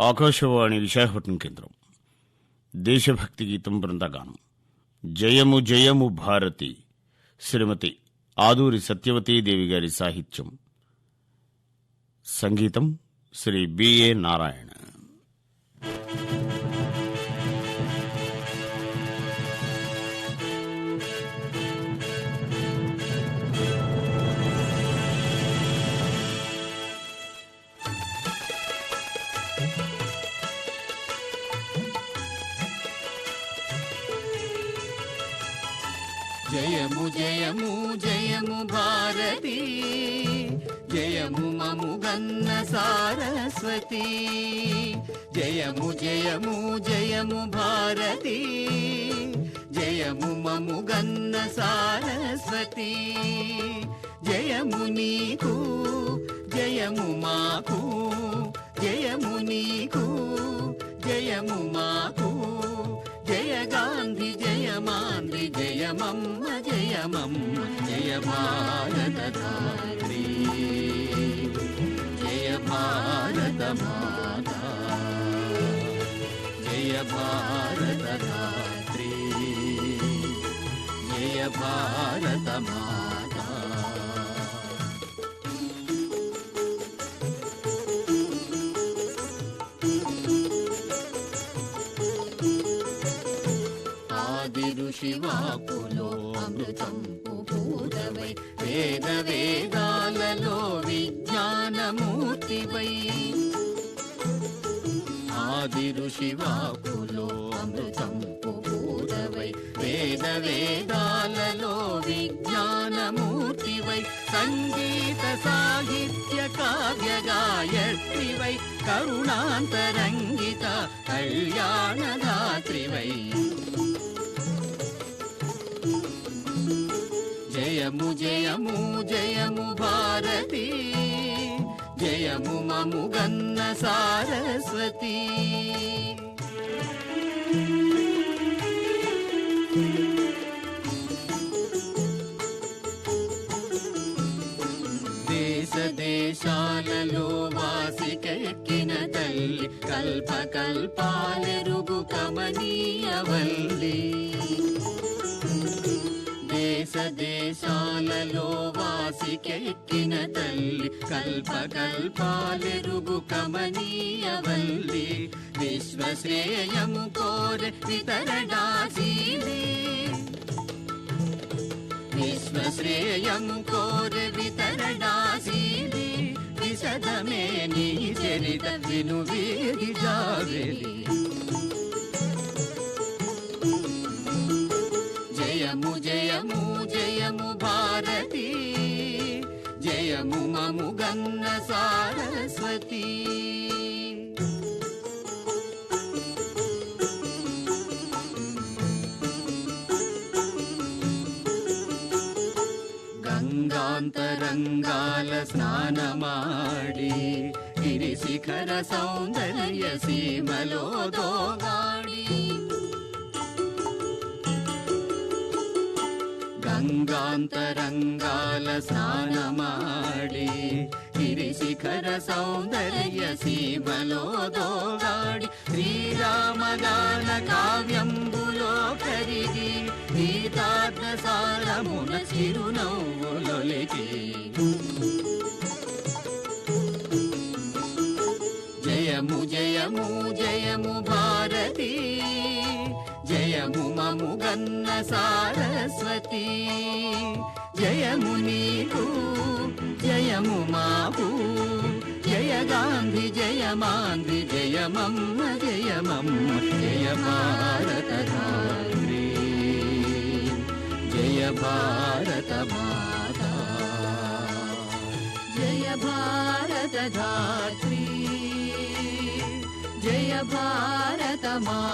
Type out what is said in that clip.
ఆకాశవాణి విశాఖపట్నం కేంద్రం. దేశభక్తి గీతం బృందగానం. జయము జయము భారతి. శ్రీమతి ఆదూరి సత్యవతీదేవి గారి సాహిత్యం. సంగీతం శ్రీ బిఏ నారాయణ. జయము జయము జయము భారతి. జయము మము గన్న సారస్వతి. జయము జయము జయము భారతి. జయము మము గన్న సారస్వతి. జయము నీకు జయము మాకు. జయము నీకు జయము మాకు. జయ గాంధీ జయ జయమమ్మ జయమమ్మ జయ భారత ధాత్రి జయ భారత మాత జయ భారత ధాత్రి జయ భారత మాత ఆది అమృతంపు అమృతం వేద వేదాలలో విజ్ఞానమూర్తివై. ఆది ఋషివాకులో అమృతంపు పూతవై వేద వేదాలలో విజ్ఞానమూర్తివై. సంగీత సాహిత్య కావ్య గాయత్రివై కరుణాంతరంగిత కళ్యాణదాత్రివై. జయము జయము జయము భారతి. జయము మము గన్న సారస్వతి. దేశ దేశాలలో వాసికెక్కిన తల్లి కల్ప కల్పాలెరుగు కమనీయవల్లి. దేశ దేశాలలో వాసికెక్కిన తల్లి కల్ప కల్పాలెరుగు కమనీయవల్లి. విశ్వశ్రేయము కోర వితరణాశీలి. విశ్వశ్రేయము కోర వితరణాశీలి. విశదమే నీ చరిత విను వీరి జావెలి. జయము జయము జయము భారతి జయము మము గన్న సారస్వతి గంగాంతరంగాల స్నానమాడి గిరిశిఖర సౌందర్య సీమలో దోగాడి గంగాంతరంగాల స్నానమాడి గిరిశిఖర సౌందర్య సీమలో దోగాడి శ్రీరామగాన కావ్యంబులో కరిగి గీతార్థ సారమున చిరునవ్వులొలికి జయము జయము జయము భారతీ జయము మము గన్న సారస్వతి జయము నీకు జయము మాకు జయ గాంధీ జయమాంధ్రి జయమమ్మ జయమమ్మ జయ భారత ధాత్రి జయ భారత మాత జయ భారత ధాత్రి भारतमाता।